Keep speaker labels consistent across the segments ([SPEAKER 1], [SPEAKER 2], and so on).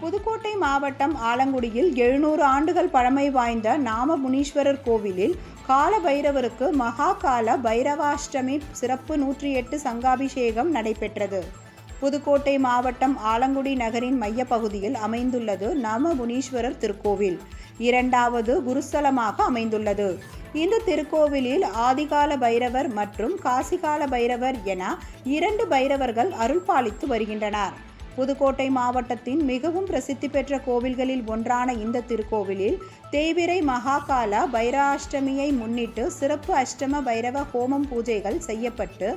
[SPEAKER 1] புதுக்கோட்டை மாவட்டம் ஆலங்குடியில் எழுநூறு ஆண்டுகள் பழமை வாய்ந்த நாம முனீஸ்வரர் கோவிலில் கால பைரவருக்கு மகாகால பைரவாஷ்டமி சிறப்பு நூற்றி எட்டு சங்காபிஷேகம் நடைபெற்றது. புதுக்கோட்டை மாவட்டம் ஆலங்குடி நகரின் மையப்பகுதியில் அமைந்துள்ளது நம முனீஸ்வரர் திருக்கோவில். இரண்டாவது குருஸ்தலமாக அமைந்துள்ளது. இந்த திருக்கோவிலில் ஆதிகால பைரவர் மற்றும் காசிகால பைரவர் என இரண்டு பைரவர்கள் அருள் பாலித்து வருகின்றனர். புதுக்கோட்டை மாவட்டத்தின் மிகவும் பிரசித்தி பெற்ற கோவில்களில் ஒன்றான இந்த திருக்கோவிலில் தேய்பிரை மகாகால பைராஷ்டமியை முன்னிட்டு சிறப்பு அஷ்டம பைரவ ஹோமம் பூஜைகள் செய்யப்பட்டு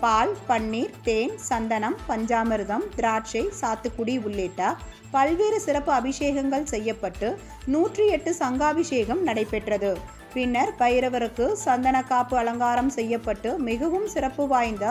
[SPEAKER 1] பால் பன்னீர் தேன் சந்தனம் பஞ்சாமிர்தம் திராட்சை சாத்துக்குடி உள்ளிட்ட பல்வேறு சிறப்பு அபிஷேகங்கள் செய்யப்பட்டு நூற்றி எட்டு சங்காபிஷேகம் நடைபெற்றது. பின்னர் பைரவருக்கு சந்தன காப்பு அலங்காரம் செய்யப்பட்டு மிகவும் சிறப்பு வாய்ந்த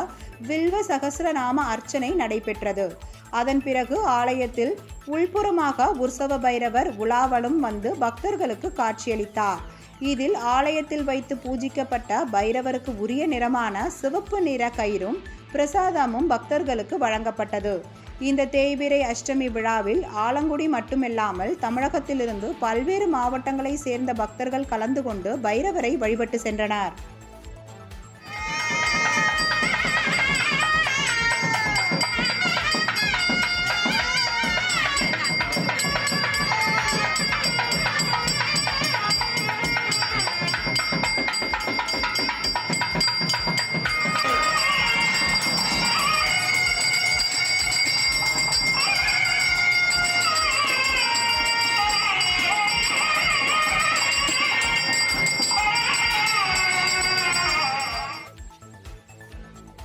[SPEAKER 1] வில்வ சகசிரநாம அர்ச்சனை நடைபெற்றது. அதன் பிறகு ஆலயத்தில் உள்புறமாக உற்சவ பைரவர் உலாவலும் வந்து பக்தர்களுக்கு காட்சியளித்தார். இதில் ஆலயத்தில் வைத்து பூஜிக்கப்பட்ட பைரவருக்கு உரிய நிறமான சிவப்பு நிற கயிறும் பிரசாதமும் பக்தர்களுக்கு வழங்கப்பட்டது. இந்த தேய்பிரை அஷ்டமி விழாவில் ஆலங்குடி மட்டுமில்லாமல் தமிழகத்திலிருந்து பல்வேறு மாவட்டங்களை சேர்ந்த பக்தர்கள் கலந்து கொண்டு பைரவரை வழிபட்டு சென்றனர்.